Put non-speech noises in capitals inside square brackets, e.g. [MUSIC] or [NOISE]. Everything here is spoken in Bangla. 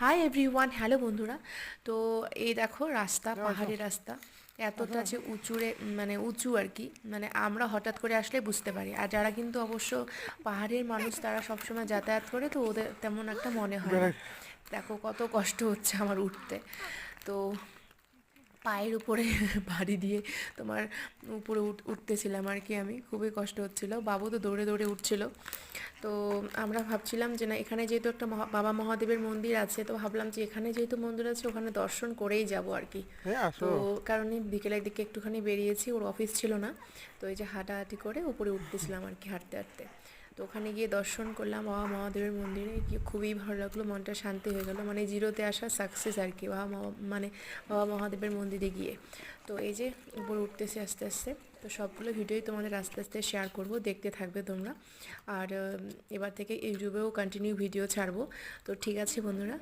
হাই এভরিওয়ান হ্যালো বন্ধুরা। তো এই দেখো রাস্তা পাহাড়ি রাস্তা। এতটা যে উঁচুরে মানে উঁচু আর কি। মানে আমরা হঠাৎ করে আসলে বুঝতে পারি। আর যারা কিন্তু অবশ্য পাহাড়ের মানুষ তারা সবসময় যাতায়াত করে তো ওদের তেমন একটা মনে হয় না। দেখো কত কষ্ট হচ্ছে আমার উঠতে। তো পায়ের উপরে [LAUGHS] বাড়ি দিয়ে তোমার উপরে উঠ উঠতেছিলাম আর কি আমি। খুবই কষ্ট হচ্ছিল। বাবু তো দৌড়ে দৌড়ে উঠছিল। তো আমরা ভাবছিলাম যে না এখানে যেহেতু একটা বাবা মহাদেবের মন্দির আছে তো ভাবলাম যে এখানে যেহেতু মন্দির আছে ওখানে দর্শন করেই যাব আর কি। হ্যাঁ আসো। তো কারণে বিকেলের দিকে একটুখানি বেরিয়েছি ওর অফিস ছিল না তো এই যে হাঁটাহাঁটি করে উপরে উঠতেছিলাম আর কি হাঁটতে হাঁটতে। তো ওখানে গিয়ে দর্শন করলাম। বাবা মহাদেবের মন্দিরে গিয়ে খুবই ভালো লাগল, মনটা শান্তি হয়ে গেল। মানে জিরোতে আসা সাকসেস আর কি বাবা মানে বাবা মহাদেবের মন্দিরে গিয়ে। তো এই যে উপর উঠতেছে আস্তে আস্তে, তো সবগুলো ভিডিওই তোমাদের আস্তে আস্তে শেয়ার করব, দেখতে থাকবে তোমরা। আর এবার থেকে ইউটিউবেও কন্টিনিউ ভিডিও ছাড়বো। তো ঠিক আছে বন্ধুরা।